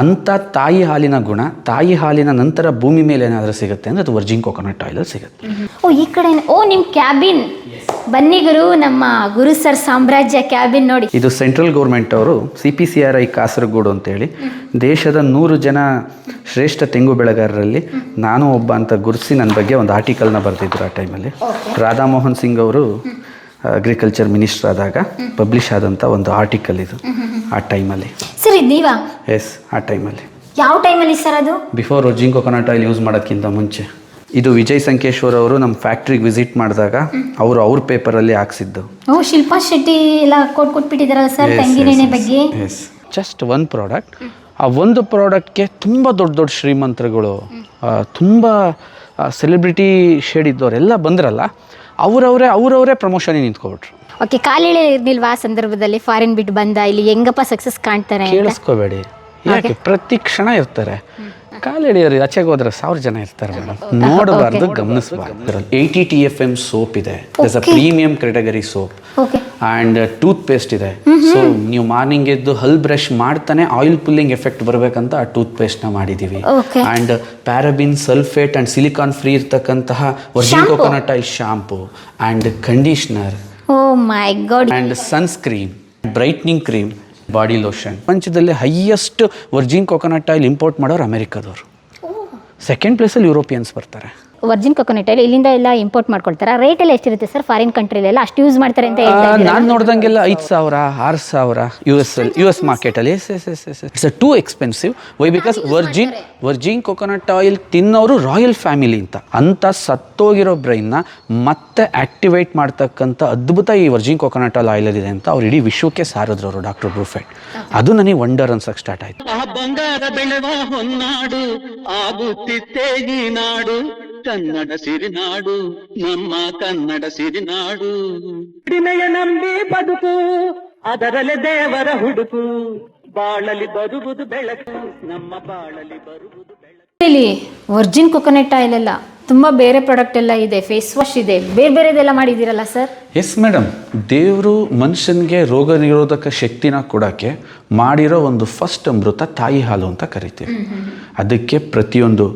ಅಂಥ ತಾಯಿ ಹಾಲಿನ ಗುಣ ತಾಯಿ ಹಾಲಿನ ನಂತರ ಭೂಮಿ ಮೇಲೆ ಏನಾದರೂ ಸಿಗುತ್ತೆ ಅಂದರೆ ಅದು ವರ್ಜಿನ್ ಕೊಕೊನಟ್ ಆಯಿಲ್ ಸಿಗುತ್ತೆ. ಓ ಈ ಕಡೆ ಓ ನಿಮ್ಮ ಕ್ಯಾಬಿನ್ ಬನ್ನಿ ಗುರು ನಮ್ಮ ಗುರು ಸರ್ ಸಾಮ್ರಾಜ್ಯ ಕ್ಯಾಬಿನ್ ನೋಡಿ. ಇದು ಸೆಂಟ್ರಲ್ ಗೌರ್ಮೆಂಟ್ ಅವರು C P C R I Kasaragod ಅಂತೇಳಿ ದೇಶದ ನೂರು ಜನ ಶ್ರೇಷ್ಠ ತೆಂಗು ಬೆಳೆಗಾರರಲ್ಲಿ ನಾನು ಒಬ್ಬ ಅಂತ ಗುರುಸಿ ನನ್ನ ಬಗ್ಗೆ ಒಂದು ಆರ್ಟಿಕಲ್ನ ಬರೆದಿದ್ರು ಆ ಟೈಮಲ್ಲಿ ರಾಧಾಮೋಹನ್ ಸಿಂಗ್ ಅವರು ಅಗ್ರಿಕಲ್ಚರ್ ಮಿನಿಸ್ಟರ್ ಆದಾಗ ಪಬ್ಲಿಷ್ ಆದಂಥ ಒಂದು ಆರ್ಟಿಕಲ್ ಇದು ಆ ಟೈಮಲ್ಲಿ. ಸರ್ ಇದು ನೀವಾ? ಎಸ್ ಆ ಟೈಮಲ್ಲಿ. ಯಾವ ಟೈಮಲ್ಲಿ ಸರ್ ಅದು? Before roasting coconut oil use ಮಾಡೋಕ್ಕಿಂತ ಮುಂಚೆ. ಇದು ವಿಜಯ್ ಸಂಕೇಶ್ವರ್ ಅವರು ನಮ್ಮ ಫ್ಯಾಕ್ಟ್ರಿಗೆ ವಿಸಿಟ್ ಮಾಡಿದಾಗ ಅವರು ಅವ್ರ ಪೇಪರಲ್ಲಿ ಹಾಕ್ಸಿದ್ದು. ಓ ಶಿಲ್ಪಾ ಶೆಟ್ಟಿ ಎಲ್ಲ ಕೋಟ್ ಕೊಟ್ಬಿಟ್ಟಿದಾರಲ್ಲ ಸರ್ ತೆಂಗಿನೆಣ್ಣೆ ಬಗ್ಗೆ? ಎಸ್ ಜಸ್ಟ್ ಒನ್ ಪ್ರಾಡಕ್ಟ್ ಆ ಒಂದು ಪ್ರಾಡಕ್ಟ್ಗೆ ತುಂಬ ದೊಡ್ಡ ದೊಡ್ಡ ಶ್ರೀಮಂತರುಗಳು ತುಂಬ ಸೆಲೆಬ್ರಿಟಿ ಶೇಡ್ ಇದ್ದವರೆಲ್ಲ ಬಂದ್ರಲ್ಲ ಅವರವರೇ ಅವರವರೇ ಪ್ರಮೋಷನ್ ನಿಂತ್ಕೊಬಿಟ್ರು. ಓಕೆ ಕಾಲಿಳೆ ಇರ್ಲಿಲ್ವಾ ಆ ಸಂದರ್ಭದಲ್ಲಿ? ಫಾರಿನ್ ಬಿಟ್ಟು ಬಂದ ಇಲ್ಲಿ ಹೆಂಗಪ್ಪ ಸಕ್ಸಸ್ ಕಾಣ್ತಾರೆ ಕೇಳಿಸ್ಕೋಬೇಡಿ. ಯಾಕೆ? ಪ್ರತಿ ಕ್ಷಣ ಇರ್ತಾರೆ. ಕಾಲೆಳೆಯೋರು ಆಚೆಗೆ ಹೋದ್ರೆ ಸಾವಿರ ಜನ ಇರ್ತಾರೆ ಮೇಡಮ್ ನೋಡಬಾರ್ದು ಗಮನಿಸಬಾರ್ದು. Eighty T F M soap ಇದೆ. ಅ premium category soap okay and toothpaste ಇದೆ. ಸೊ ನೀವು ಮಾರ್ನಿಂಗ್ ಎದ್ದು ಹಲ್ ಬ್ರಷ್ ಮಾಡ್ತಾನೆ ಆಯಿಲ್ ಪುಲ್ಲಿಂಗ್ ಎಫೆಕ್ಟ್ ಬರಬೇಕಂತ ಆ ಟೂತ್ ಪೇಸ್ಟ್ನ ಮಾಡಿದ್ದೀವಿ. And paraben sulphate and silicone free ಇರ್ತಕ್ಕಂತಹ virgin coconut oil shampoo and conditioner and sunscreen brightening cream body lotion ಪ್ರಪಂಚದಲ್ಲಿ highest virgin coconut oil import ಮಾಡೋರು ಅಮೆರಿಕದವರು. ಸೆಕೆಂಡ್ ಪ್ಲೇಸಲ್ಲಿ ಯುರೋಪಿಯನ್ಸ್ ಬರ್ತಾರೆ. ವರ್ಜಿನ್ ಕೊಕೊನಟ್ ಆಯಿಲ್ ಇಲ್ಲಿಂದ ಎಲ್ಲ ಇಂಪೋರ್ಟ್ ಮಾಡ್ಕೊಳ್ತಾರೆ? ರೇಟ್ ಎಲ್ಲ ಎಷ್ಟಿರುತ್ತೆ ಸರ್ ಫಾರಿನ್ ಕಂಟ್ರಿಲೆಲ್ಲ ಅಷ್ಟು ಯೂಸ್ ಮಾಡ್ತಾರೆ ಅಂತ ಹೇಳ್ತಾ ಇದ್ದೀರಾ? ನಾನು ನೋಡ್ದಂಗೆಲ್ಲ ಐದು ಸಾವಿರ ಆರು ಸಾವಿರ ಯು ಎಸ್ ಅಲ್ಲಿ ಯು ಎಸ್ ಮಾರ್ಕೆಟಲ್ಲಿ yes yes yes yes it's too expensive why because virgin virgin coconut oil ತಿನ್ನೋರು royal family ಅಂತ. ಅಂತ ಸತ್ತೋಗಿರೋ ಬ್ರೈನ್ನ ಮತ್ತೆ ಆಕ್ಟಿವೇಟ್ ಮಾಡ್ತಕ್ಕಂಥ ಅದ್ಭುತ ಈ ವರ್ಜಿನ್ ಕೊಕೊನಟ್ ಆಯಿಲ್ ಆಯಿಲ್ ಇದೆ ಅಂತ ಅವ್ರು ಇಡೀ ವಿಶ್ವಕ್ಕೆ ಸಾರಿದ್ರು ಅವರು ಡಾಕ್ಟರ್ ಬ್ರೂಫೆಟ್ ಅದು ನನಗೆ ವಂಡರ್ ಅನ್ಸಕ್ಕೆ ಸ್ಟಾರ್ಟ್ ಆಯ್ತು. ಆ ಬಂಗಾರ ಬೆಳೆವ ಹೊನ್ನಾಡು ಆಗುತ್ತಿತ್ತೇ ನಾಡು ಕನ್ನಡ ಸಿರಿನಾಡು ನಮ್ಮ ಕನ್ನಡ ಸಿರಿನಾಡು ಕಡಿಮೆಯ ನಂಬಿ ಬದುಕು, ಅದರಲ್ಲಿ ದೇವರ ಹುಡುಕು. ಬಾಳಲಿ ಬರುವುದು ಬೆಳಕು, ನಮ್ಮ ಬಾಳಲಿ ಬರುವುದು ಇಲ್ಲಿ ವರ್ಜಿನ್ ಕೊಕೊನೆಟ್ ಆಯಿಲ್ ಎಲ್ಲ ತುಂಬ ಬೇರೆ ಪ್ರಾಡಕ್ಟ್ ಎಲ್ಲ ಇದೆ ಫೇಸ್ ವಾಶ್ ಇದೆ. ಬೇರೆ ಬೇರೆದೆಲ್ಲ ಮಾಡಿದ್ದೀರಲ್ಲ ಸರ್ ಎಸ್ ಮೇಡಮ್ ದೇವರು ಮನುಷ್ಯನಿಗೆ ರೋಗ ನಿರೋಧಕ ಶಕ್ತಿನ ಕೊಡೋಕ್ಕೆ ಮಾಡಿರೋ ಒಂದು ಫಸ್ಟ್ ಅಮೃತ ತಾಯಿ ಹಾಲು ಅಂತ ಕರಿತೀವಿ. ಅದಕ್ಕೆ ಪ್ರತಿಯೊಂದು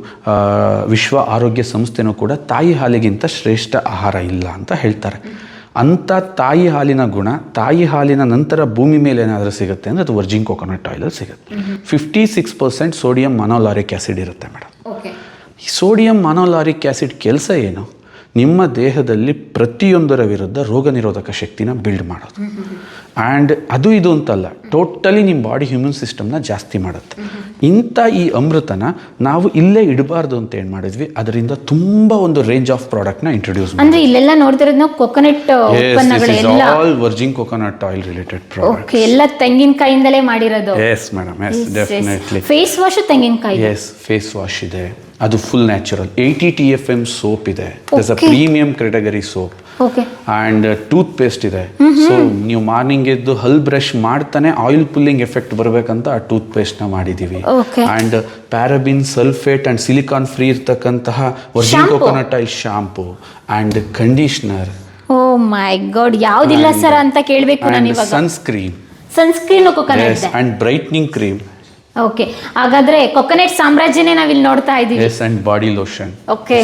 ವಿಶ್ವ ಆರೋಗ್ಯ ಸಂಸ್ಥೆನೂ ಕೂಡ ತಾಯಿ ಹಾಲಿಗಿಂತ ಶ್ರೇಷ್ಠ ಆಹಾರ ಇಲ್ಲ ಅಂತ ಹೇಳ್ತಾರೆ. ಅಂಥ ತಾಯಿ ಹಾಲಿನ ಗುಣ ತಾಯಿ ಹಾಲಿನ ನಂತರ ಭೂಮಿ ಮೇಲೆ ಏನಾದರೂ ಸಿಗುತ್ತೆ ಅಂದರೆ ಅದು ವರ್ಜಿನ್ ಕೊಕೊನಟ್ ಆಯಿಲಲ್ಲಿ ಸಿಗುತ್ತೆ. Fifty six percent sodium monolauric acid ಇರುತ್ತೆ ಮೇಡಮ್ ಸೋಡಿಯಂ ಮನೋಲಾರಿಕ್ ಆ್ಯಸಿಡ್ ಕೆಲಸ ಏನು? ನಿಮ್ಮ ದೇಹದಲ್ಲಿ ಪ್ರತಿಯೊಂದರ ವಿರುದ್ಧ ರೋಗ ನಿರೋಧಕ ಶಕ್ತಿನ ಬಿಲ್ಡ್ ಮಾಡೋದು. ಆ್ಯಂಡ್ ಅದು ಇದು ಅಂತಲ್ಲ ಟೋಟಲಿ ನಿಮ್ಮ ಬಾಡಿ ಹ್ಯೂಮನ್ ಸಿಸ್ಟಮ್ನ ಜಾಸ್ತಿ ಮಾಡುತ್ತೆ. ಇಂಥ ಈ ಅಮೃತನ ನಾವು ಇಲ್ಲೇ ಇಡಬಾರ್ದು ಅಂತ ಏನು ಮಾಡಿದ್ವಿ? ಅದರಿಂದ ತುಂಬ ಒಂದು ರೇಂಜ್ ಆಫ್ ಪ್ರಾಡಕ್ಟ್ನ ಇಂಟ್ರೊಡ್ಯೂಸ್ ಅಂದ್ರೆ ಇಲ್ಲೆಲ್ಲ ನೋಡ್ತಿರೋದು ನಾವು coconut all virgin coconut oil related product ಎಲ್ಲ ತೆಂಗಿನಕಾಯಿಂದಲೇ ಮಾಡಿರೋದು. Yes madam yes definitely face wash ತೆಂಗಿನಕಾಯಿ? ಎಸ್ ಫೇಸ್ ವಾಶ್ ಇದೆ. ಅದು full natural eighty T F M soap ಇದೆ. ಅ premium category soap and and toothpaste ಇದೆ. ಸೊ ನೀವು ಮಾರ್ನಿಂಗ್ ಎದ್ದು ಹಲ್ ಬ್ರಷ್ ಮಾಡ್ತಾನೆ ಆಯಿಲ್ ಪುಲ್ಲಿಂಗ್ ಎಫೆಕ್ಟ್ ಬರಬೇಕಂತ ಆ ಟೂತ್ ಪೇಸ್ಟ್ನ ಮಾಡಿದ್ದೀವಿ ಮಾಡಿದೀವಿ and paraben sulphate and silicone free ಇರ್ತಕ್ಕಂತಹ virgin coconut oil shampoo and conditioner oh my God ಯಾವ್ದಿಲ್ಲ sir ಅಂತ ಕೇಳಬೇಕು ನಾನು ಆ್ಯಂಡ್ ಇವಾಗ sunscreen sunscreen and brightening cream okay ಹಾಗಾದ್ರೆ ಕೊಕೊನೆಟ್ ಸಾಮ್ರಾಜ್ಯನೇ ನಾವಿಲ್ಲಿ ನೋಡ್ತಾ ಇದೀವಿ yes and body lotion okay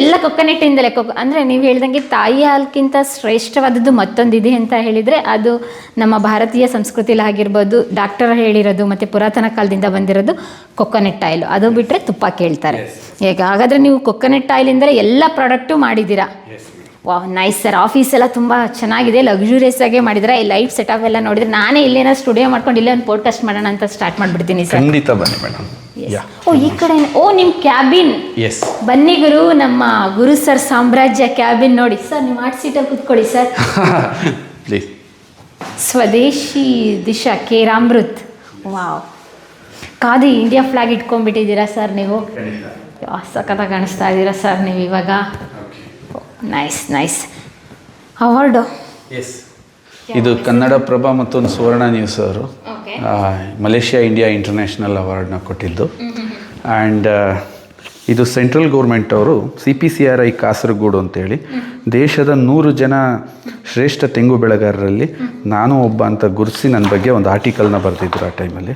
ಎಲ್ಲ ಕೊಕೊನೆಟ್ ಇಂದಲೇ ಕೊಕ್ ಅಂದ್ರೆ ನೀವು ಹೇಳ್ದಂಗೆ ತಾಯಿ ಹಾಲ್ಕಿಂತ ಶ್ರೇಷ್ಠವಾದದ್ದು ಮತ್ತೊಂದಿದೆ ಅಂತ ಹೇಳಿದ್ರೆ ಅದು ನಮ್ಮ ಭಾರತೀಯ ಸಂಸ್ಕೃತಿಲಿ ಆಗಿರ್ಬೋದು ಡಾಕ್ಟರ್ ಹೇಳಿರೋದು ಮತ್ತೆ ಪುರಾತನ ಕಾಲದಿಂದ ಬಂದಿರೋದು ಕೊಕೊನೆಟ್ ಆಯಿಲ್ ಅದು ಬಿಟ್ರೆ ತುಪ್ಪ ಕೇಳ್ತಾರೆ. ಈಗ ಹಾಗಾದ್ರೆ ನೀವು ಕೊಕೊನೆಟ್ ಆಯಿಲ್ ಇಂದಲೇ ಎಲ್ಲ ಪ್ರಾಡಕ್ಟು ಮಾಡಿದ್ದೀರಾ? ವಾ ನೈಸ್ ಸರ್ ಆಫೀಸ್ ಎಲ್ಲ ತುಂಬ ಚೆನ್ನಾಗಿದೆ. ಲಕ್ಸುರಿಯಸ್ ಆಗಿ ಮಾಡಿದ್ರೆ ಈ ಲೈಟ್ ಸೆಟಪ್ ಎಲ್ಲ ನೋಡಿದ್ರೆ ನಾನೇ ಇಲ್ಲೇನೋ ಸ್ಟುಡಿಯೋ ಮಾಡ್ಕೊಂಡು ಇಲ್ಲೇ ಒಂದು ಪೋಡ್ಕಾಸ್ಟ್ ಮಾಡೋಣ ಅಂತ ಸ್ಟಾರ್ಟ್ ಮಾಡ್ಬಿಡ್ತೀನಿ ಸರ್ ಖಂಡಿತ ಬನ್ನಿ ಮೇಡಮ್ ಯಾ. ಓ ಈ ಕಡೆ ಓ ನಿಮ್ಮ ಕ್ಯಾಬಿನ್ ಎಸ್ ಬನ್ನಿ ಗುರು ನಮ್ಮ ಗುರು ಸರ್ ಸಾಮ್ರಾಜ್ಯ ಕ್ಯಾಬಿನ್ ನೋಡಿ. ಸರ್ ನಿಮ್ಮ ಆರ್ಟ್ ಸೀಟಲ್ಲಿ ಕೂತ್ಕೊಳ್ಳಿ sir please Swadeshi Disha Keramrut wow. Khadi India flag ಇಟ್ಕೊಂಡ್ಬಿಟ್ಟಿದ್ದೀರಾ sir ನೀವು? ಯಾ, ಸಖತ್ತಾಗಿ ಕಾಣಿಸ್ತಾ ಇದ್ದೀರಾ ಸರ್ ನೀವು ಇವಾಗ? ನೈಸ್ ನೈಸ್ ಅವಾರ್ಡು ಎಸ್ ಇದು ಕನ್ನಡ ಪ್ರಭಾ ಮತ್ತು ಒಂದು ಸುವರ್ಣ ನ್ಯೂಸ್ ಅವರು ಮಲೇಷ್ಯಾ ಇಂಡಿಯಾ ಇಂಟರ್ನ್ಯಾಷನಲ್ ಅವಾರ್ಡ್ನ ಕೊಟ್ಟಿದ್ದು. ಆ್ಯಂಡ್ ಇದು ಸೆಂಟ್ರಲ್ ಗೌರ್ಮೆಂಟ್ ಅವರು C P C R I Kasaragod ಅಂತೇಳಿ ದೇಶದ ನೂರು ಜನ ಶ್ರೇಷ್ಠ ತೆಂಗು ಬೆಳೆಗಾರರಲ್ಲಿ ನಾನು ಒಬ್ಬ ಅಂತ ಗುರುತಿಸಿ ನನ್ನ ಬಗ್ಗೆ ಒಂದು ಆರ್ಟಿಕಲ್ನ ಬರೆದಿದ್ರು ಆ ಟೈಮಲ್ಲಿ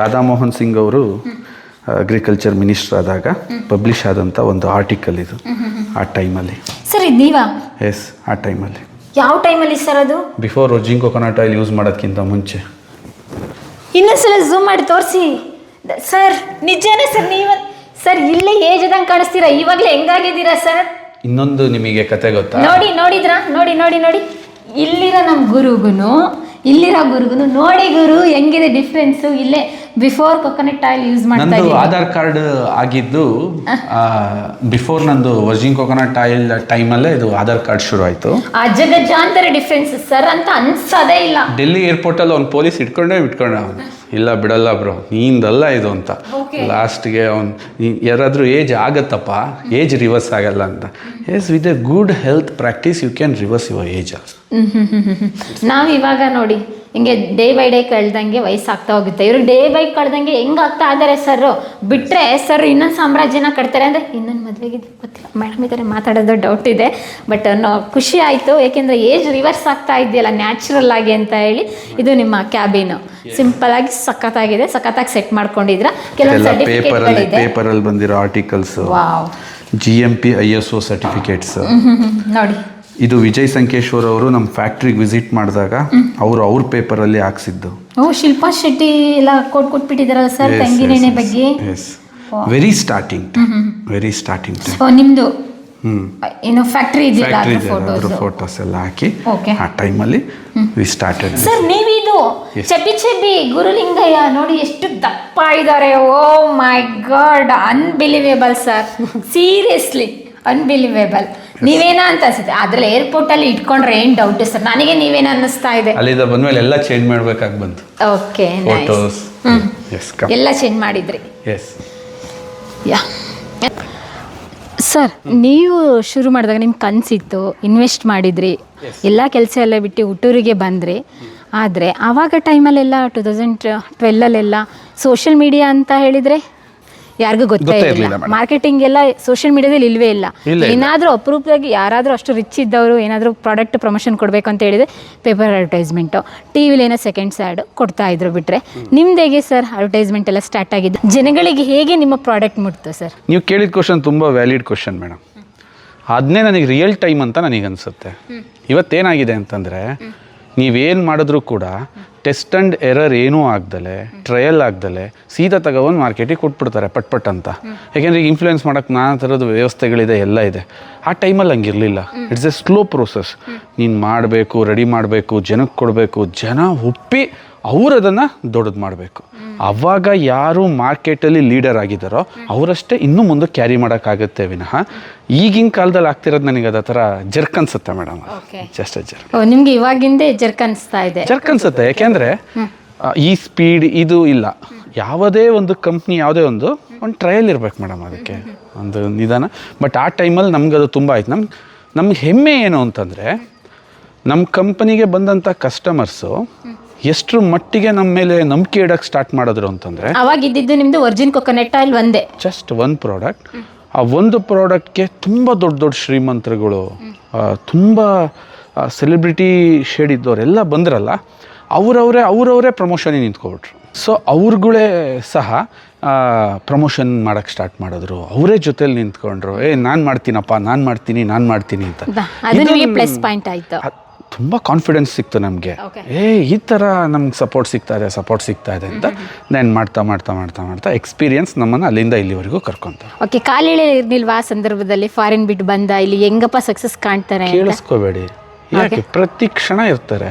ರಾಧಾಮೋಹನ್ ಸಿಂಗ್ ಅವರು ಅಗ್ರಿಕಲ್ಚರ್ ಮಿನಿಸ್ಟರ್ ಆದಾಗ ಪಬ್ಲಿಷ್ ಆದಂಥ ಒಂದು ಆರ್ಟಿಕಲ್ ಇದು. ಆ ಟೈಮಲ್ಲಿ. ಸರ್ ಇದು ನೀವಾ? ಎಸ್ ಆ ಟೈಮಲ್ಲಿ. ಯಾವ ಟೈಮಲ್ಲಿ ಸರ್ ಅದು? ಬಿಫೋರ್ ರೋಜಿಂಗ್ ಕೊಕೊನಟ್ ಆಯಿಲ್ ಯೂಸ್ ಮಾಡೋದಕ್ಕಿಂತ ಮುಂಚೆ. ಇನ್ನೊಂದ್ಸಲ ಝೂಮ್ ಮಾಡಿ ತೋರಿಸಿ. ಸರ್ ನಿಜನೇ ಸರ್ ನೀವು ಸರ್ ಇಲ್ಲೇ ಏಜ್ ಆದಂಗೆ ಕಾಣಿಸ್ತೀರಾ? ಇವಾಗಲೇ ಹೆಂಗಾಗಿದ್ದೀರಾ ಸರ್? ಇನ್ನೊಂದು ನಿಮಗೆ ಕತೆ ಗೊತ್ತಾ? ನೋಡಿ ನೋಡಿದ್ರಾ? ನೋಡಿ ನೋಡಿ ನೋಡಿ. ಇಲ್ಲಿರೋ ನಮ್ಮ ಗುರುಗುನು ಇಲ್ಲಿರೋ ಗುರುಗುನು ನೋಡಿ ಗುರು ಹೆಂಗಿದೆ ಡಿಫ್ರೆನ್ಸು ಇಲ್ಲೇ ಬಿಫೋರ್ ಕೊಕೊನಟ್ ಆಯಿಲ್ ಯೂಸ್ ಮಾಡ್ತಾ ನಂದು ಆಧಾರ್ ಕಾರ್ಡ್ ಆಗಿದ್ದು ಬಿಫೋರ್ ನಂದು ವರ್ಜಿನ್ ಕೊಕೊನಟ್ ಆಯಿಲ್ ಟೈಮಲ್ಲೇ ಇದು ಆಧಾರ್ ಕಾರ್ಡ್ ಶುರು ಆಯ್ತು. ಅಜಗಜಾಂತರ ಡಿಫ್ರೆನ್ಸ್ ಸರ್ ಅಂತ ಅನ್ಸದೇ ಇಲ್ಲ. ಡೆಲ್ಲಿ ಏರ್ಪೋರ್ಟಲ್ಲಿ ಅವ್ನು ಪೊಲೀಸ್ ಇಟ್ಕೊಂಡೇ ಬಿಟ್ಕೊಂಡ ಅವನು. ಇಲ್ಲ ಬಿಡಲ್ಲ ಬ್ರೋ ನೀಂದಲ್ಲ ಇದು ಅಂತ. ಲಾಸ್ಟ್ಗೆ ಅವ್ನು ಯಾರಾದರೂ ಏಜ್ ಆಗತ್ತಪ್ಪ ಏಜ್ ರಿವರ್ಸ್ ಆಗಲ್ಲ ಅಂತ. Yes with a good health practice you can reverse your age also. ನಾವ್ ಇವಾಗ ನೋಡಿ ಹಿಂಗೆ ಡೇ ಬೈ ಡೇ ಕಳೆದಂಗೆ ವಯಸ್ಸಾಗ್ತಾ ಹೋಗುತ್ತೆ. ಇವರು ಡೇ ಬೈ ಕಳ್ದಂಗೆ ಹೆಂಗ್ ಆಗ್ತಾ ಇದ್ದಾರೆ ಸರ್ ಬಿಟ್ರೆ ಸರ್ ಇನ್ನೊಂದು ಸಾಮ್ರಾಜ್ಯನ ಕಟ್ತಾರೆ ಅಂದ್ರೆ ಇನ್ನೊಂದು ಮದ್ವೆಗೆ ಗೊತ್ತಿಲ್ಲ ಮೇಡಮ್ ಇದ್ರೆ ಮಾತಾಡೋದು ಡೌಟ್ ಇದೆ. ಬಟ್ ಖುಷಿ ಆಯ್ತು. ಯಾಕೆಂದ್ರೆ ಏಜ್ ರಿವರ್ಸ್ ಆಗ್ತಾ ಇದೆಯಲ್ಲ ನ್ಯಾಚುರಲ್ ಆಗಿ ಅಂತ ಹೇಳಿ ಇದು ನಿಮ್ಮ ಕ್ಯಾಬಿನ್ ಸಿಂಪಲ್ ಆಗಿ ಸಖತ್ತಾಗಿದೆ. ಸಖತ್ತಾಗಿ ಸೆಟ್ ಮಾಡ್ಕೊಂಡಿದ್ರ. ಕೆಲವೊಂದು ಸರ್ಟಿಫಿಕೇಟ್ಗಳಿದೆ ಪೇಪರಲ್ಲಿ ಬಂದಿರೋ articles G M P I S O certificates. ನೋಡಿ. ಇದು ವಿಜಯ್ ಸಂಕೇಶ್ವರ್ ಅವರು ನಮ್ಮ ಫ್ಯಾಕ್ಟ್ರಿಗೆ ವಿಸಿಟ್ ಮಾಡಿದಾಗ ಅವರು ಅವ್ರ ಪೇಪರಲ್ಲಿ ಹಾಕ್ಸಿದ್ದು. ಓ ಶಿಲ್ಪಾ ಶೆಟ್ಟಿ ಎಲ್ಲ ಕೋಟ್ ಕೊಟ್ಬಿಟ್ಟಿದಾರಲ್ಲ ಸರ್ ತೆಂಗಿನೆಣ್ಣೆ ಬಗ್ಗೆ? Yes very starting very starting so ನಿಮ್ದು? ಏನೋ ಫ್ಯಾಕ್ಟ್ರಿ ಇದೆಯಲ್ಲ ಫ್ಯಾಕ್ಟ್ರಿ ಅದ್ರ ಅದ್ರ ಫೋಟೋಸ್ ಫೋಟೋಸ್ ಎಲ್ಲ ಹಾಕಿ Okay. ಆ ಟೈಮಲ್ಲಿ ವಿ ಸ್ಟಾರ್ಟೆಡ್ ಸರ್ ನೀವಿದು ಚಬಿ ಚಬಿ ಗುರುಲಿಂಗಯ್ಯ ನೋಡಿ ಎಷ್ಟು ದಪ್ಪ ಇದ್ದಾರೆ. ಓ my god unbelievable sir seriously unbelievable ನೀವೇನ ಅಂತ ಅನ್ಸುತ್ತೆ? ಅದ್ರಲ್ಲಿ ಏರ್ಪೋರ್ಟ್ ಅಲ್ಲಿ ಇಟ್ಕೊಂಡ್ರೆ ಏನ್ ಡೌಟ್ ಸರ್? ನನಗೆ ನೀವೇನ ಅನ್ನಿಸ್ತಾ ಇದೆ? ಅಲ್ಲಿಂದ ಬಂದ್ಮೇಲೆ ಎಲ್ಲ ಚೇಂಜ್ ಮಾಡ್ಬೇಕಾಗಿ ಬಂತು. ಓಕೆ ಫೋಟೋಸ್ ಎಲ್ಲ ಚೇಂಜ್ ಮಾಡಿದ್ರಿ. Yes yeah. ಸರ್ ನೀವು ಶುರು ಮಾಡಿದಾಗ ನಿಮ್ಮ ಕನಸಿತ್ತು ಇನ್ವೆಸ್ಟ್ ಮಾಡಿದ್ರಿ. ಎಲ್ಲ ಕೆಲಸ ಎಲ್ಲ ಬಿಟ್ಟು ಹುಟ್ಟೂರಿಗೆ ಬಂದ್ರಿ. ಆದರೆ ಆವಾಗ ಟೈಮಲ್ಲೆಲ್ಲ ಟು ತೌಸಂಡ್ ಟ್ವೆಲ್ಲಲ್ಲೆಲ್ಲ ಸೋಷಿಯಲ್ ಮೀಡಿಯಾ ಅಂತ ಹೇಳಿದರೆ ಯಾರಿಗೂ ಗೊತ್ತೇ ಗೊತ್ತೇ ಇರಲಿಲ್ಲ. ಇರ್ಲಿಲ್ಲ madam. ಮಾರ್ಕೆಟಿಂಗ್ ಎಲ್ಲ ಸೋಷಿಯಲ್ ಮೀಡಿಯಾದಲ್ಲಿ ಇಲ್ವೇ ಇಲ್ಲ. ಇಲ್ಲ, ಇಲ್ಲ. ಏನಾದರೂ ಅಪರೂಪವಾಗಿ ಯಾರಾದರೂ ಅಷ್ಟು ರಿಚ್ ಇದ್ದವರು ಏನಾದರೂ ಪ್ರಾಡಕ್ಟ್ ಪ್ರಮೋಷನ್ ಕೊಡಬೇಕು ಅಂತ ಹೇಳಿದ್ರೆ ಪೇಪರ್ ಅಡ್ವರ್ಟೈಸ್ಮೆಂಟು ಟಿ ವಿಲಿ ಏನೋ ಸೆಕೆಂಡ್ಸ್ ಆ್ಯಡ್ ಕೊಡ್ತಾ ಇದ್ರು ಬಿಟ್ಟರೆ ನಿಮ್ದು ಹೇಗೆ ಸರ್ ಅಡ್ವರ್ಟೈಸ್ಮೆಂಟ್ ಎಲ್ಲ ಸ್ಟಾರ್ಟ್ ಆಗಿದ್ದು? ಜನಗಳಿಗೆ ಹೇಗೆ ನಿಮ್ಮ ಪ್ರಾಡಕ್ಟ್ ಮುಟ್ತು ಸರ್ ನೀವು ಕೇಳಿದ ಕ್ವಶನ್ ತುಂಬ ವ್ಯಾಲಿಡ್ ಕ್ವಶನ್ ಮೇಡಮ್. ಅದನ್ನೇ ನನಗೆ ರಿಯಲ್ ಟೈಮ್ ಅಂತ ನನಗೆ ಅನಿಸುತ್ತೆ ಇವತ್ತೇನಾಗಿದೆ ಅಂತಂದರೆ ನೀವೇನು ಮಾಡಿದ್ರೂ ಕೂಡ ಟೆಸ್ಟ್ ಅಂಡ್ ಎರರ್ ಏನೂ ಆಗ್ದಲೆ, ಟ್ರಯಲ್ ಆಗ್ದಲೆ ಸೀದಾ ತಗೊಬಂದು ಮಾರ್ಕೆಟಿಗೆ ಕೊಟ್ಬಿಡ್ತಾರೆ ಪಟ್ ಪಟ್ ಅಂತ. ಯಾಕೆಂದರೆ ಈಗ ಇನ್ಫ್ಲೂಯೆನ್ಸ್ ಮಾಡೋಕ್ಕೆ ನಾನಾ ಥರದ ವ್ಯವಸ್ಥೆಗಳಿದೆ, ಎಲ್ಲ ಇದೆ. ಆ ಟೈಮಲ್ಲಿ ಹಂಗಿರಲಿಲ್ಲ. ಇಟ್ಸ್ ಎ ಸ್ಲೋ ಪ್ರೋಸೆಸ್ ನೀನು ಮಾಡಬೇಕು ರೆಡಿ ಮಾಡಬೇಕು, ಜನಕ್ಕೆ ಕೊಡಬೇಕು, ಜನ ಒಪ್ಪಿ ಅವ್ರು ಅದನ್ನು ದೊಡ್ಡದು ಮಾಡಬೇಕು. ಅವಾಗ ಯಾರು ಮಾರ್ಕೆಟಲ್ಲಿ ಲೀಡರ್ ಆಗಿದ್ದಾರೋ ಅವರಷ್ಟೇ ಇನ್ನೂ ಮುಂದೆ ಕ್ಯಾರಿ ಮಾಡೋಕ್ಕಾಗುತ್ತೆ ವಿನಃ ಈಗಿನ ಕಾಲದಲ್ಲಿ ಆಗ್ತಿರೋದು ನನಗೆ ಅದ ಥರ ಜರ್ಕ್ ಅನ್ಸುತ್ತೆ ಮೇಡಮ್. Just jerk. ನಿಮಗೆ ಇವಾಗಿಂದೇ ಜರ್ಕ್ ಅನಿಸ್ತಾ ಇದೆ. ಜರ್ಕ್ ಅನ್ಸುತ್ತೆ. ಯಾಕೆಂದರೆ ಈ ಸ್ಪೀಡ್ ಇದು ಇಲ್ಲ. ಯಾವುದೇ ಒಂದು ಕಂಪ್ನಿ ಯಾವುದೇ ಒಂದು ಒಂದು ಟ್ರಯಲ್ ಇರಬೇಕು ಮೇಡಮ್ ಅದಕ್ಕೆ. ಒಂದು ನಿಧಾನ. ಬಟ್ ಆ ಟೈಮಲ್ಲಿ ನಮ್ಗೆ ಅದು ತುಂಬ ಆಯ್ತು. ನಮ್ಗೆ ನಮ್ಗೆ ಹೆಮ್ಮೆ ಏನು ಅಂತಂದರೆ ನಮ್ಮ ಕಂಪನಿಗೆ ಬಂದಂಥ ಕಸ್ಟಮರ್ಸು ಎಷ್ಟರ ಮಟ್ಟಿಗೆ ನಮ್ಮ ಮೇಲೆ ನಂಬಿಕೆ ಇಡಕ್ಕೆ ಸ್ಟಾರ್ಟ್ ಮಾಡಿದ್ರು ಅಂತಂದರೆ ಅವಾಗ ಇದ್ದಿದ್ದು ನಿಮ್ಮದು ವರ್ಜಿನ್ ಕೊಕೊನೆಟ್ ಆಯಿಲ್ ಒಂದೇ. ಜಸ್ಟ್ ಒಂದು ಪ್ರಾಡಕ್ಟ್ ಆ ಒಂದು ಪ್ರಾಡಕ್ಟ್ಗೆ ತುಂಬ ದೊಡ್ಡ ದೊಡ್ಡ ಶ್ರೀಮಂತರುಗಳು ತುಂಬ ಸೆಲೆಬ್ರಿಟಿ ಶೇಡ್ ಇದ್ದವರೆಲ್ಲ ಬಂದ್ರಲ್ಲ ಅವರವರೇ ಅವರವರೇ ಪ್ರಮೋಷನಿಗೆ ನಿಂತ್ಕೊಬಿಟ್ರು. ಸೊ ಅವ್ರುಗಳೇ ಸಹ ಪ್ರಮೋಷನ್ ಮಾಡೋಕ್ಕೆ ಸ್ಟಾರ್ಟ್ ಮಾಡಿದ್ರು. ಅವರೇ ಜೊತೆಲಿ ನಿಂತ್ಕೊಂಡ್ರು. ಏ ನಾನು ಮಾಡ್ತೀನಪ್ಪ ನಾನು ಮಾಡ್ತೀನಿ ನಾನು ಮಾಡ್ತೀನಿ ಅಂತ. ತುಂಬ ಕಾನ್ಫಿಡೆನ್ಸ್ ಸಿಕ್ತು ನಮಗೆ. ಏ ಈ ಥರ ನಮ್ಗೆ ಸಪೋರ್ಟ್ ಸಿಗ್ತಾ ಇದೆ ಸಪೋರ್ಟ್ ಸಿಗ್ತಾ ಇದೆ ಅಂತ ನಾನು ಮಾಡ್ತಾ ಮಾಡ್ತಾ ಮಾಡ್ತಾ ಮಾಡ್ತಾ ಎಕ್ಸ್ಪೀರಿಯನ್ಸ್ ನಮ್ಮನ್ನು ಅಲ್ಲಿಂದ ಇಲ್ಲಿವರೆಗೂ ಕರ್ಕೊಂತ. ಓಕೆ ಕಾಲಿಳೆ ಇರ್ಲಿಲ್ವಾ ಆ ಸಂದರ್ಭದಲ್ಲಿ ಫಾರಿನ್ ಬಿಟ್ಟು ಬಂದ? ಇಲ್ಲಿ ಹೆಂಗಪ್ಪ ಸಕ್ಸಸ್ ಕಾಣ್ತಾರೆ ಕೇಳಿಸ್ಕೋಬೇಡಿ. ಯಾಕೆ? ಪ್ರತಿ ಕ್ಷಣ ಇರ್ತಾರೆ.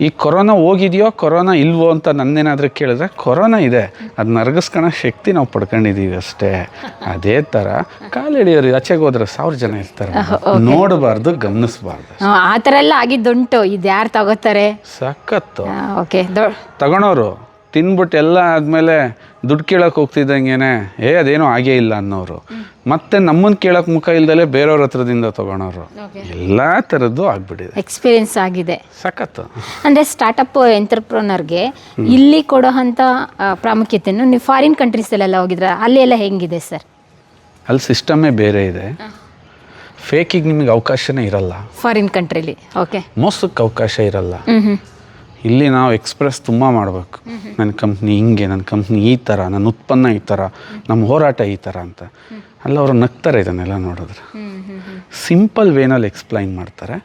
ಈ ಕೊರೋನಾ ಹೋಗಿದೆಯೋ ಕೊರೋನಾ ಇಲ್ವೋ ಅಂತ ನನ್ನೇನಾದರೂ ಕೇಳಿದ್ರೆ ಕೊರೋನಾ ಇದೆ. ಅದು ನರಗಿಸ್ಕೊಳೋ ಶಕ್ತಿ ನಾವು ಪಡ್ಕೊಂಡಿದ್ದೀವಿ ಅಷ್ಟೇ. ಅದೇ ಥರ ಕಾಲಿಡಿಯೋರು ಆಚೆಗೆ ಹೋದ್ರೆ ಸಾವಿರ ಜನ ಇರ್ತಾರೆ. ನೋಡಬಾರ್ದು ಗಮನಿಸಬಾರ್ದು. ಆ, ಥರ ಎಲ್ಲ ಆಗಿದ್ದುಂಟು. ಇದು ಯಾರು ತಗೋತಾರೆ? ಸಖತ್ತು. ಓಕೆ. ತಗೊಳೋರು. ತಿನ್ಬಿಟ್ಟು ಎಲ್ಲ ಆದಮೇಲೆ ದುಡ್ಡು ಕೇಳೋಕೆ ಹೋಗ್ತಿದ್ದಂಗೆನೆ ಏ ಅದೇನೋ ಆಗೇ ಇಲ್ಲ ಅನ್ನೋರು. ಮತ್ತೆ ನಮ್ಮನ್ನು ಕೇಳೋಕೆ ಮುಖ ಇಲ್ದಲೆ ಬೇರೆಯವ್ರ ಹತ್ರದಿಂದ ತಗೊಳೋರು. ಎಲ್ಲ ಥರದ್ದು ಆಗ್ಬಿಟ್ಟಿದೆ. ಎಕ್ಸ್ಪೀರಿಯನ್ಸ್ ಆಗಿದೆ. ಸಖತ್ತು. ಅಂದರೆ ಸ್ಟಾರ್ಟಪ್ ಎಂಟರ್ಪ್ರೋನರ್ಗೆ ಇಲ್ಲಿ ಕೊಡೋ ಅಂಥ ಪ್ರಾಮುಖ್ಯತೆಯನ್ನು ನೀವು ಫಾರಿನ್ ಕಂಟ್ರೀಸಲ್ಲೆಲ್ಲ ಹೋಗಿದ್ರ? ಅಲ್ಲಿ ಎಲ್ಲ ಹೆಂಗಿದೆ ಸರ್ ಅಲ್ಲಿ ಸಿಸ್ಟಮೇ ಬೇರೆ ಇದೆ. ಫೇಕಿಗೆ ನಿಮಗೆ ಅವಕಾಶನೇ ಇರಲ್ಲ. ಫಾರಿನ್ ಕಂಟ್ರಿಲಿ ಓಕೆ ಮೋಸಕ್ಕೆ ಅವಕಾಶ ಇರಲ್ಲ. ಇಲ್ಲಿ ನಾವು ಎಕ್ಸ್ಪ್ರೆಸ್ ತುಂಬ ಮಾಡಬೇಕು. ನನ್ನ ಕಂಪ್ನಿ ಹಿಂಗೆ ನನ್ನ ಕಂಪ್ನಿ ಈ ಥರ ನನ್ನ ಉತ್ಪನ್ನ ಈ ಥರ ನಮ್ಮ ಹೋರಾಟ ಈ ಥರ ಅಂತ. ಅಲ್ಲ ಅವರು ನಗ್ತಾರೆ ಇದನ್ನೆಲ್ಲ ನೋಡಿದ್ರೆ. ಸಿಂಪಲ್ ವೇನಲ್ಲಿ ಎಕ್ಸ್ಪ್ಲೈನ್ ಮಾಡ್ತಾರೆ.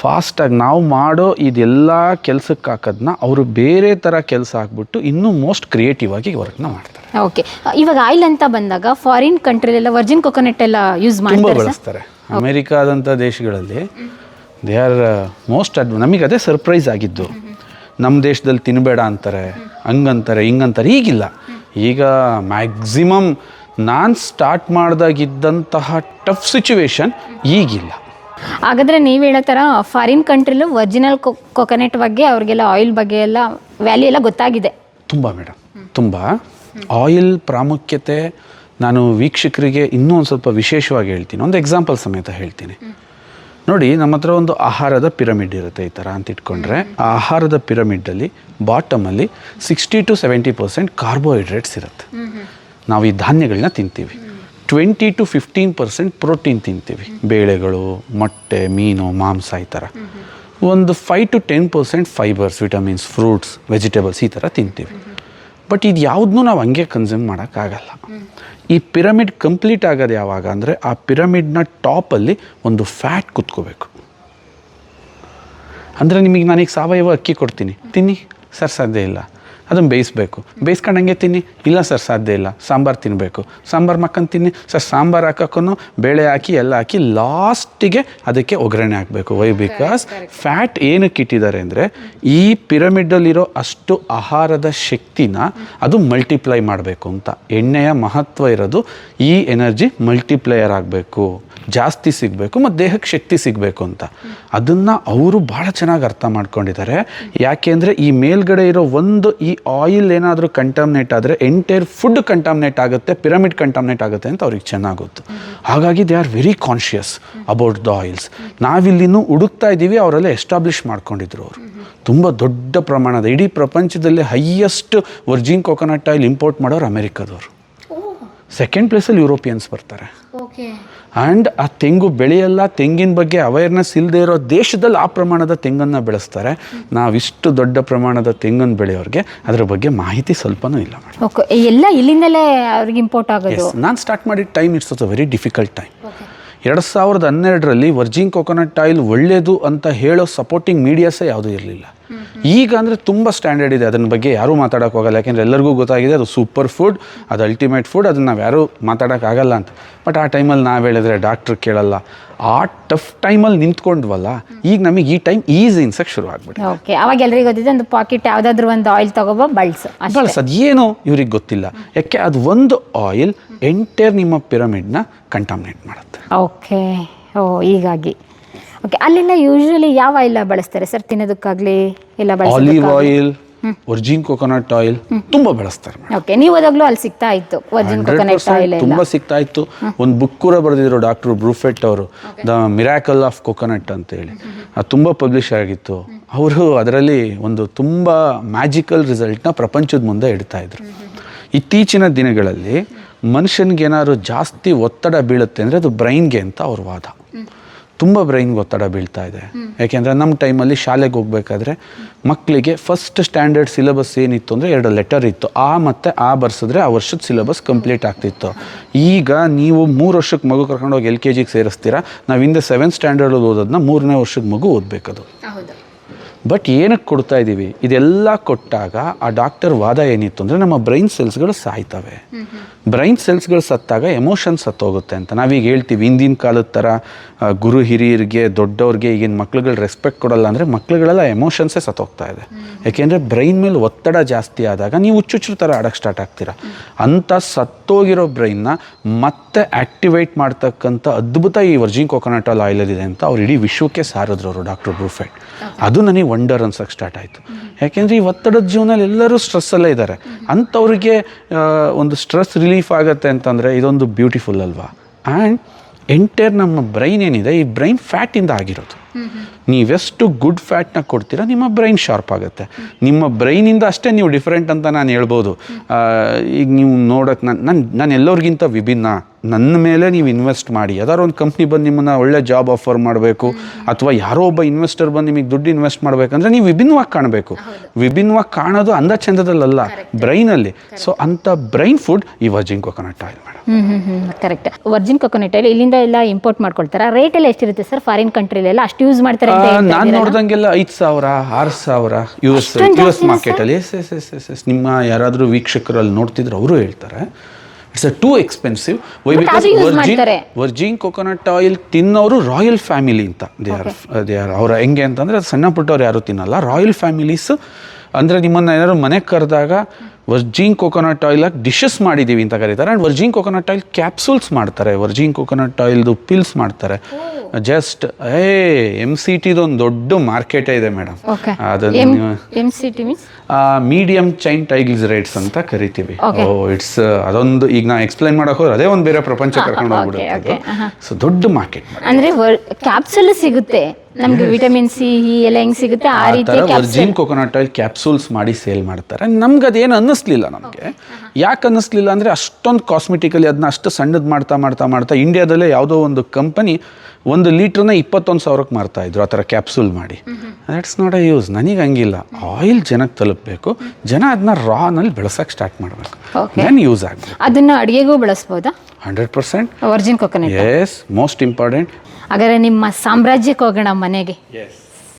ಫಾಸ್ಟಾಗಿ ನಾವು ಮಾಡೋ ಇದೆಲ್ಲ ಕೆಲಸಕ್ಕೆ ಹಾಕೋದನ್ನ ಅವರು ಬೇರೆ ಥರ ಕೆಲಸ ಹಾಕ್ಬಿಟ್ಟು ಇನ್ನೂ ಮೋಸ್ಟ್ ಕ್ರಿಯೇಟಿವ್ ಆಗಿ ವರ್ಕ್ನ ಮಾಡ್ತಾರೆ. ಓಕೆ ಇವಾಗ ಆಯಿಲ್ ಅಂತ ಬಂದಾಗ ಫಾರಿನ್ ಕಂಟ್ರಿಲೆಲ್ಲ ವರ್ಜಿನ್ ಕೊಕೊನಟ್ ಎಲ್ಲ ಯೂಸ್ ತುಂಬ ಮಾಡ್ತಾರೆ ಬಳಸ್ತಾರೆ. ಅಮೇರಿಕಾದಂಥ ದೇಶಗಳಲ್ಲಿ ದೇ ಆರ್ ಮೋಸ್ಟ್ ಅಡ್ ನಮಗೆ ಅದೇ ಸರ್ಪ್ರೈಸ್ ಆಗಿದ್ದು. ನಮ್ಮ ದೇಶದಲ್ಲಿ ತಿನ್ನಬೇಡ ಅಂತಾರೆ ಹಂಗಂತಾರೆ ಹಿಂಗಂತಾರೆ ಈಗಿಲ್ಲ. ಈಗ ಮ್ಯಾಕ್ಸಿಮಮ್ ನಾನು ಸ್ಟಾರ್ಟ್ ಮಾಡಿದಾಗಿದ್ದಂತಹ ಟಫ್ ಸಿಚುವೇಶನ್ ಈಗಿಲ್ಲ. ಹಾಗಾದರೆ ನೀವು ಹೇಳೋ ಥರ ಫಾರಿನ್ ಕಂಟ್ರಿಲೂ ಒರಿಜಿನಲ್ ಕೊಕೊನೆಟ್ ಬಗ್ಗೆ ಅವ್ರಿಗೆಲ್ಲ ಆಯಿಲ್ ಬಗ್ಗೆ ಎಲ್ಲ ವ್ಯಾಲ್ಯೂ ಎಲ್ಲ ಗೊತ್ತಾಗಿದೆ. ತುಂಬ ಮೇಡಮ್ ತುಂಬ. ಆಯಿಲ್ ಪ್ರಾಮುಖ್ಯತೆ ನಾನು ವೀಕ್ಷಕರಿಗೆ ಇನ್ನೂ ಒಂದು ಸ್ವಲ್ಪ ವಿಶೇಷವಾಗಿ ಹೇಳ್ತೀನಿ. ಒಂದು ಎಕ್ಸಾಂಪಲ್ ಸಮೇತ ಹೇಳ್ತೀನಿ. ನೋಡಿ ನಮ್ಮ ಹತ್ರ ಒಂದು ಆಹಾರದ ಪಿರಮಿಡ್ ಇರುತ್ತೆ ಈ ಥರ ಅಂತ ಇಟ್ಕೊಂಡ್ರೆ. ಆ ಆಹಾರದ ಪಿರಮಿಡಲ್ಲಿ ಬಾಟಮಲ್ಲಿ sixty to seventy percent carbohydrates ಇರುತ್ತೆ. ನಾವು ಈ ಧಾನ್ಯಗಳನ್ನ ತಿಂತೀವಿ. Twenty to fifteen percent protein ತಿಂತೀವಿ. ಬೇಳೆಗಳು ಮೊಟ್ಟೆ ಮೀನು ಮಾಂಸ ಈ ಥರ. ಒಂದು five to ten percent fibres vitamins fruits vegetables ಈ ಥರ ತಿಂತೀವಿ. ಬಟ್ ಇದು ಯಾವುದನ್ನೂ ನಾವು ಹಂಗೆ ಕನ್ಸ್ಯೂಮ್ ಮಾಡೋಕ್ಕಾಗಲ್ಲ. ಈ ಪಿರಮಿಡ್ ಕಂಪ್ಲೀಟ್ ಆಗೋದು ಯಾವಾಗ ಅಂದರೆ ಆ ಪಿರಮಿಡ್ನ ಟಾಪಲ್ಲಿ ಒಂದು ಫ್ಯಾಟ್ ಕುತ್ಕೋಬೇಕು. ಅಂದರೆ ನಿಮಗೆ ನಾನೀಗ ಸಾವಯವ ಅಕ್ಕಿ ಕೊಡ್ತೀನಿ. ತಿನ್ನಿ. ಸರ್, ಸಾಧ್ಯ ಇಲ್ಲ. ಅದನ್ನು ಬೇಯಿಸ್ಬೇಕು. ಬೇಯಿಸ್ಕೊಂಡಂಗೆ ತಿನ್ನಿ. ಇಲ್ಲ ಸರ್ ಸಾಧ್ಯ ಇಲ್ಲ. ಸಾಂಬಾರು ತಿನ್ನಬೇಕು ಸಾಂಬಾರು ಮಕ್ಕನ್ ತಿನ್ನಿ. ಸರ್ ಸಾಂಬಾರು ಹಾಕೋಕ್ಕೂ ಬೇಳೆ ಹಾಕಿ ಎಲ್ಲ ಹಾಕಿ ಲಾಸ್ಟಿಗೆ ಅದಕ್ಕೆ ಒಗ್ಗರಣೆ ಹಾಕಬೇಕು. ವೈ ಬಿಕಾಸ್ ಫ್ಯಾಟ್ ಏನಕ್ಕೆ ಇಟ್ಟಿದ್ದಾರೆ ಅಂದರೆ ಈ ಪಿರಮಿಡಲ್ಲಿರೋ ಅಷ್ಟು ಆಹಾರದ ಶಕ್ತಿನ ಅದು ಮಲ್ಟಿಪ್ಲೈ ಮಾಡಬೇಕು ಅಂತ. ಎಣ್ಣೆಯ ಮಹತ್ವ ಇರೋದು ಈ ಎನರ್ಜಿ ಮಲ್ಟಿಪ್ಲೈಯರ್ ಆಗಬೇಕು. ಜಾಸ್ತಿ ಸಿಗಬೇಕು ಮತ್ತು ದೇಹಕ್ಕೆ ಶಕ್ತಿ ಸಿಗಬೇಕು ಅಂತ. ಅದನ್ನು ಅವರು ಭಾಳ ಚೆನ್ನಾಗಿ ಅರ್ಥ ಮಾಡ್ಕೊಂಡಿದ್ದಾರೆ ಯಾಕೆಂದರೆ ಈ ಮೇಲ್ಗಡೆ ಇರೋ ಒಂದು ಈ ಆಯಿಲ್ ಏನಾದರೂ ಕಂಟಾಮಿನೇಟ್ ಆದರೆ ಎಂಟೈರ್ ಫುಡ್ ಕಂಟಾಮಿನೇಟ್ ಆಗುತ್ತೆ ಪಿರಮಿಡ್ ಕಂಟಾಮಿನೇಟ್ ಆಗುತ್ತೆ ಅಂತ ಅವ್ರಿಗೆ ಚೆನ್ನಾಗಿ ಗೊತ್ತು ಹಾಗಾಗಿ they are very conscious about the oils ನಾವಿಲ್ಲಿನೂ ಹುಡುಕ್ತಾ ಇದ್ದೀವಿ ಅವರೆಲ್ಲ ಎಸ್ಟಾಬ್ಲಿಷ್ ಮಾಡ್ಕೊಂಡಿದ್ರು ಅವರು. ತುಂಬ ದೊಡ್ಡ ಪ್ರಮಾಣದ ಇಡೀ ಪ್ರಪಂಚದಲ್ಲಿ highest virgin coconut oil import ಮಾಡೋರು ಅಮೆರಿಕದವರು. ಸೆಕೆಂಡ್ ಪ್ಲೇಸಲ್ಲಿ ಯುರೋಪಿಯನ್ಸ್ ಬರ್ತಾರೆ. ಆ್ಯಂಡ್ ಆ ತೆಂಗು ಬೆಳೆಯಲ್ಲ ತೆಂಗಿನ ಬಗ್ಗೆ ಅವೇರ್ನೆಸ್ ಇಲ್ಲದೆ ಇರೋ ದೇಶದಲ್ಲಿ ಆ ಪ್ರಮಾಣದ ತೆಂಗನ್ನು ಬೆಳೆಸ್ತಾರೆ. ನಾವಿಷ್ಟು ದೊಡ್ಡ ಪ್ರಮಾಣದ ತೆಂಗನ್ನು ಬೆಳೆಯೋರಿಗೆ ಅದ್ರ ಬಗ್ಗೆ ಮಾಹಿತಿ ಸ್ವಲ್ಪನೂ ಇಲ್ಲ ಮೇಡಮ್. ಓಕೆ ಎಲ್ಲ ಇಲ್ಲಿಂದಲೇ ಅವ್ರಿಗೆ ಇಂಪೋರ್ಟ್ ಆಗೋದು? ನಾನು ಸ್ಟಾರ್ಟ್ ಮಾಡಿದ time it's a very difficult time ಎರಡು ಸಾವಿರದ ಹನ್ನೆರಡರಲ್ಲಿ ವರ್ಜಿನ್ ಕೊಕೊನಟ್ ಆಯಿಲ್ ಒಳ್ಳೆಯದು ಅಂತ ಹೇಳೋ ಸಪೋರ್ಟಿಂಗ್ ಮೀಡಿಯಾಸೇ ಯಾವುದೂ ಇರಲಿಲ್ಲ. ಈಗ ಅಂದರೆ ತುಂಬ ಸ್ಟ್ಯಾಂಡರ್ಡ್ ಇದೆ. ಅದನ್ನ ಬಗ್ಗೆ ಯಾರೂ ಮಾತಾಡೋಕೆ ಹೋಗಲ್ಲ. ಯಾಕೆಂದರೆ ಎಲ್ಲರಿಗೂ ಗೊತ್ತಾಗಿದೆ ಅದು ಸೂಪರ್ ಫುಡ್ ಅದು ಅಲ್ಟಿಮೇಟ್ ಫುಡ್ ಅದನ್ನು ನಾವು ಯಾರೂ ಮಾತಾಡೋಕ್ಕಾಗಲ್ಲ ಅಂತ. ಬಟ್ ಆ ಟೈಮಲ್ಲಿ ನಾವು ಹೇಳಿದ್ರೆ ಡಾಕ್ಟ್ರ್ ಕೇಳಲ್ಲ. ಆ ಟಫ್ ಟೈಮಲ್ಲಿ ನಿಂತ್ಕೊಂಡ್ವಲ್ಲ ಈಗ ನಮಗೆ ಈ ಟೈಮ್ ಈಸಿ ಇನ್ಸಕ್ ಶುರು ಆಗ್ಬಿಟ್ಟು ಓಕೆ ಅವಾಗ ಎಲ್ರಿಗೂ ಗೊತ್ತಿದೆ ಒಂದು ಪಾಕೆಟ್ ಯಾವುದಾದ್ರೂ ಒಂದು ಆಯಿಲ್ ತಗೋಬೋ ಬಳಸು ಬಳಸ ಬಳಸೋದು ಏನು ಇವ್ರಿಗೆ ಗೊತ್ತಿಲ್ಲ. ಯಾಕೆ ಅದು ಒಂದು ಆಯಿಲ್ ಎಂಟೇರ್ ನಿಮ್ಮ ಪಿರಮಿಡ್ನ ಕಂಟಾಮಿನೇಟ್ ಮಾಡುತ್ತೆ. ಓಕೆ ಓ ಹೀಗಾಗಿ. ಓಕೆ ಅಲ್ಲೆಲ್ಲ ಯೂಶ್ವಲಿ ಯಾವ ಆಯಿಲ್ ಬಳಸ್ತಾರೆ ಸರ್ ತಿನ್ನೋದಕ್ಕಾಗಲಿ ಎಲ್ಲ olive oil virgin coconut oil ತುಂಬಾ ಬಳಸ್ತಾರೆ ಓಕೆ ನೀವು ಅದಾಗ್ಲೂ ಅಲ್ಲಿ ಸಿಗ್ತಾ ಇತ್ತು ವರ್ಜಿನ್ ಕೊಕೊನಟ್ ಆಯಿಲ್ ತುಂಬಾ ಸಿಗ್ತಾ ಇತ್ತು. ಒಂದು ಬುಕ್ ಕೂಡ ಬರೆದಿದ್ರು ಡಾಕ್ಟರ್ ಬ್ರೂಫೆಟ್ ಅವರು ದ ಮಿರಾಕಲ್ ಆಫ್ ಕೊಕೊನಟ್ ಅಂತೇಳಿ ಅದು ತುಂಬಾ ಪಬ್ಲಿಷ್ ಆಗಿತ್ತು. ಅವರು ಅದರಲ್ಲಿ ಒಂದು ತುಂಬಾ ಮ್ಯಾಜಿಕಲ್ ರಿಸಲ್ಟ್ನ ಪ್ರಪಂಚದ ಮುಂದೆ ಇಡ್ತಾ ಇದ್ರು. ಇತ್ತೀಚಿನ ದಿನಗಳಲ್ಲಿ ಮನುಷ್ಯನಿಗೆ ಏನಾದ್ರು ಜಾಸ್ತಿ ಒತ್ತಡ ಬೀಳುತ್ತೆ ಅಂದರೆ ಅದು ಬ್ರೈನ್ಗೆ ಅಂತ ಅವ್ರ ವಾದ. ತುಂಬ ಬ್ರೈನ್ ಒತ್ತಡ ಬೀಳ್ತಾ ಇದೆ. ಯಾಕೆಂದರೆ ನಮ್ಮ ಟೈಮಲ್ಲಿ ಶಾಲೆಗೆ ಹೋಗ್ಬೇಕಾದ್ರೆ ಮಕ್ಕಳಿಗೆ ಫಸ್ಟ್ ಸ್ಟ್ಯಾಂಡರ್ಡ್ ಸಿಲೆಬಸ್ ಏನಿತ್ತು ಅಂದರೆ ಎರಡು ಲೆಟರ್ ಇತ್ತು. ಆ ಮತ್ತು ಆ ಬರ್ಸಿದ್ರೆ ಆ ವರ್ಷದ ಸಿಲೆಬಸ್ ಕಂಪ್ಲೀಟ್ ಆಗ್ತಿತ್ತು. ಈಗ ನೀವು ಮೂರು ವರ್ಷಕ್ಕೆ ಮಗು ಕರ್ಕೊಂಡೋಗಿ ಎಲ್ ಕೆ ಜಿಗೆ ಸೇರಿಸ್ತೀರಾ ನಾವು ಹಿಂದೆ ಸೆವೆಂತ್ ಸ್ಟ್ಯಾಂಡರ್ಡಲ್ಲಿ ಓದೋದನ್ನ ಮೂರನೇ ವರ್ಷಕ್ಕೆ ಮಗು ಓದಬೇಕದು. ಬಟ್ ಏನಕ್ಕೆ ಕೊಡ್ತಾ ಇದ್ದೀವಿ ಇದೆಲ್ಲ ಕೊಟ್ಟಾಗ ಆ ಡಾಕ್ಟರ್ ವಾದ ಏನಿತ್ತು ಅಂದರೆ ನಮ್ಮ ಬ್ರೈನ್ ಸೆಲ್ಸ್ಗಳು ಸಾಯ್ತವೆ. ಬ್ರೈನ್ ಸೆಲ್ಸ್ಗಳು ಸತ್ತಾಗ ಎಮೋಷನ್ ಸತ್ತೋಗುತ್ತೆ ಅಂತ. ನಾವೀಗ ಹೇಳ್ತೀವಿ ಹಿಂದಿನ ಕಾಲದ ಥರ ಗುರು ಹಿರಿಯರಿಗೆ ದೊಡ್ಡವ್ರಿಗೆ ಈಗಿನ ಮಕ್ಳುಗಳು ರೆಸ್ಪೆಕ್ಟ್ ಕೊಡಲ್ಲ ಅಂದರೆ ಮಕ್ಳುಗಳೆಲ್ಲ ಎಮೋಷನ್ಸೇ ಸತ್ತೋಗ್ತಾ ಇದೆ. ಯಾಕೆಂದರೆ ಬ್ರೈನ್ ಮೇಲೆ ಒತ್ತಡ ಜಾಸ್ತಿ ಆದಾಗ ನೀವು ಹುಚ್ಚುಚ್ಚು ಥರ ಆಡಕ್ಕೆ ಸ್ಟಾರ್ಟ್ ಆಗ್ತೀರಾ. ಅಂಥ ಸತ್ತೋಗಿರೋ ಬ್ರೈನ್ನ ಮತ್ತೆ ಆ್ಯಕ್ಟಿವೇಟ್ ಮಾಡ್ತಕ್ಕಂಥ ಅದ್ಭುತ ಈ ವರ್ಜಿನ್ ಕೊಕೊನಟ್ ಆಲ್ ಆಯಿಲಲ್ಲಿದೆ ಅಂತ ಅವ್ರು ಇಡೀ ವಿಶ್ವಕ್ಕೆ ಸಾರಿದ್ರು ಅವರು ಡಾಕ್ಟರ್ ಬ್ರೂಫೆಟ್ ಅದು ನನಗೆ ವಂಡರ್ ಅನ್ಸಕ್ಕೆ ಸ್ಟಾರ್ಟ್ ಆಯಿತು. ಯಾಕೆಂದರೆ ಈ ಒತ್ತಡದ ಜೀವನದಲ್ಲಿ ಎಲ್ಲರೂ ಸ್ಟ್ರೆಸ್ಸಲ್ಲೇ ಇದ್ದಾರೆ ಅಂಥವ್ರಿಗೆ ಒಂದು ಸ್ಟ್ರೆಸ್ ರಿಲೀಫ್ ಆಗುತ್ತೆ ಅಂತಂದರೆ ಇದೊಂದು ಬ್ಯೂಟಿಫುಲ್ ಅಲ್ವಾ? ಆ್ಯಂಡ್ ಎಂಟೈರ್ ನಮ್ಮ ಬ್ರೈನ್ ಏನಿದೆ, ಈ ಬ್ರೈನ್ ಫ್ಯಾಟಿಂದ ಆಗಿರೋದು. ನೀವೆಷ್ಟು ಗುಡ್ ಫ್ಯಾಟ್ನ ಕೊಡ್ತೀರಾ, ನಿಮ್ಮ ಬ್ರೈನ್ ಶಾರ್ಪ್ ಆಗುತ್ತೆ. ನಿಮ್ಮ ಬ್ರೈನಿಂದ ಅಷ್ಟೇ ನೀವು ಡಿಫ್ರೆಂಟ್ ಅಂತ ನಾನು ಹೇಳ್ಬೋದು. ಈಗ ನೀವು ನೋಡೋಕೆ, ನಾನು ನಾನು ನಾನು ಎಲ್ಲರಿಗಿಂತ ವಿಭಿನ್ನ. ನನ್ನ ಮೇಲೆ ನೀವು ಇನ್ವೆಸ್ಟ್ ಮಾಡಿ. ಯಾವ್ದಾದ್ರು ಒಂದು ಕಂಪ್ನಿ ಬಂದು ನಿಮ್ಮನ್ನ ಒಳ್ಳೆ ಜಾಬ್ ಆಫರ್ ಮಾಡಬೇಕು ಅಥವಾ ಯಾರೋ ಒಬ್ಬ ಇನ್ವೆಸ್ಟರ್ ಬಂದು ನಿಮಗೆ ದುಡ್ಡು ಇನ್ವೆಸ್ಟ್ ಮಾಡಬೇಕಂದ್ರೆ ನೀವು ವಿಭಿನ್ನವಾಗಿ ಕಾಣಬೇಕು. ವಿಭಿನ್ನವಾಗಿ ಕಾಣೋದು ಅಂದ ಚಂದದಲ್ಲಲ್ಲ ಬ್ರೈನಲ್ಲಿ ಸೊ ಅಂಥ ಬ್ರೈನ್ ಫುಡ್ ಈ virgin coconut oil madam correct virgin coconut oil ಇಲ್ಲಿಂದ ಎಲ್ಲ ಇಂಪೋರ್ಟ್ ಮಾಡ್ಕೊಳ್ತಾರೆ? ರೇಟ್ ಎಲ್ಲ ಎಷ್ಟಿರುತ್ತೆ ಸರ್ ಫಾರಿನ್ ಕಂಟ್ರಿಲೆಲ್ಲ ಅಷ್ಟು ಯೂಸ್ ಮಾಡ್ತಾರೆ ನಾನು? ನೋಡ್ದಂಗೆಲ್ಲ ಐದು ಸಾವಿರ ಆರು ಸಾವಿರ ಯು ಎಸ್ ಯು ಎಸ್ ಮಾರ್ಕೆಟಲ್ಲಿ yes yes yes yes yes ನಿಮ್ಮ ಯಾರಾದರೂ ವೀಕ್ಷಕರಲ್ಲಿ ನೋಡ್ತಿದ್ರೆ ಅವರು ಹೇಳ್ತಾರೆ. It's a too expensive why because virgin virgin coconut oil ತಿನ್ನೋರು royal family ಅಂತ. ದೇ ಆರ್ ದೇ ಆರ್ ಅವ್ರ ಹೆಂಗೆ ಅಂತಂದರೆ ಸಣ್ಣ ಪುಟ್ಟವ್ರು ಯಾರು ತಿನ್ನಲ್ಲ. ರಾಯಲ್ ಫ್ಯಾಮಿಲೀಸ್ ಅಂದರೆ ನಿಮ್ಮನ್ನು ಏನಾದ್ರು ಮನೆಗೆ ಕರೆದಾಗ ವರ್ಜಿನ್ ಕೊಕೊನಟ್ ಆಯಿಲ್ ಡಿಶಸ್ ಮಾಡಿದ್ದೀವಿ ಅಂತ ಕರೀತಾರೆ. And virgin coconut oil capsules ಮಾಡ್ತಾರೆ. ವರ್ಜಿನ್ ಕೊಕೊನಟ್ ಆಯಿಲ್ದು ಪಿಲ್ಸ್ ಮಾಡ್ತಾರೆ. ಜಸ್ಟ್ ಏ ಎಂ ಸಿ ಟಿದು ಒಂದು ದೊಡ್ಡ ಮಾರ್ಕೆಟೇ ಇದೆ ಮೇಡಮ್. ಅದನ್ನು ಮೀಡಿಯಂ ಚೈನ್ ಟೈಗ್ಲಿಸ್ ರೈಟ್ಸ್ ಅಂತ ಕರಿತೀವಿ. ಓ ಇಟ್ಸ್ ಅದೊಂದು ಈಗ ನಾ ಎಕ್ಸ್ಪ್ಲೈನ್ ಮಾಡಕ್ ಹೋದ್ರೆ ಅದೇ ಒಂದು ಬೇರೆ ಪ್ರಪಂಚ ಕರ್ಕೊಂಡು. ಹೋಗ್ಬಿಡುತ್ತೆ ಸೊ ದೊಡ್ಡ ಮಾರ್ಕೆಟ್ ಅಂದ್ರೆ ಕ್ಯಾಪ್ಸುಲ್ ಸಿಗುತ್ತೆ. ನಮ್ಗೆ ವಿಟಮಿನ್ ಸಿ ಈ ಎಲ್ಲ ಹೆಂಗ್ ಸಿಗುತ್ತೆ ಆ ರೀತಿ ಥರ coconut virgin coconut oil capsules ಮಾಡಿ ಸೇಲ್ ಮಾಡ್ತಾರೆ. ನಮ್ಗೆ ಅದೇನು ಅನ್ನಿಸ್ಲಿಲ್ಲ ನಮಗೆ. ಯಾಕೆ ಅನ್ನಿಸ್ಲಿಲ್ಲ ಅಂದರೆ ಅಷ್ಟೊಂದು ಕಾಸ್ಮೆಟಿಕಲಿ ಅದನ್ನ ಅಷ್ಟು ಸಣ್ಣದು ಮಾಡ್ತಾ ಮಾಡ್ತಾ ಮಾಡ್ತಾ ಇಂಡಿಯಾದಲ್ಲೇ ಯಾವುದೋ ಒಂದು ಕಂಪನಿ ಒಂದು ಲೀಟ್ರನ್ನ ಇಪ್ಪತ್ತೊಂದು ಸಾವಿರಕ್ಕೆ ಮಾರ್ತಾ ಇದ್ರು ಆ ಥರ ಕ್ಯಾಪ್ಸೂಲ್ ಮಾಡಿ. ದಟ್ಸ್ ನಾಟ್ ಅ ಯೂಸ್ ನನಗೆ ಹಂಗಿಲ್ಲ. ಆಯಿಲ್ ಜನಕ್ಕೆ ತಲುಪಬೇಕು. ಜನ ಅದನ್ನ ರಾನಲ್ಲಿ ಬೆಳೆಸೋಕೆ ಸ್ಟಾರ್ಟ್ ಮಾಡಬೇಕು. ದೆನ್ ಯೂಸ್ ಆಗಬೇಕು. ಅದನ್ನ ಅಡುಗೆಗೂ ಬಳಸ್ಬೋದಾ? Hundred percent virgin coconut yes most important ಹಾಗಾದ್ರೆ ನಿಮ್ಮ ಸಾಮ್ರಾಜ್ಯಕ್ಕೆ ಹೋಗೋಣ ಮನೆಗೆ.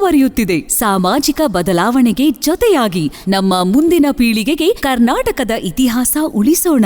ಮುಂದುವರಿಯುತ್ತಿದೆ. ಸಾಮಾಜಿಕ ಬದಲಾವಣೆಗೆ ಜೊತೆಯಾಗಿ ನಮ್ಮ ಮುಂದಿನ ಪೀಳಿಗೆಗೆ ಕರ್ನಾಟಕದ ಇತಿಹಾಸ ಉಳಿಸೋಣ.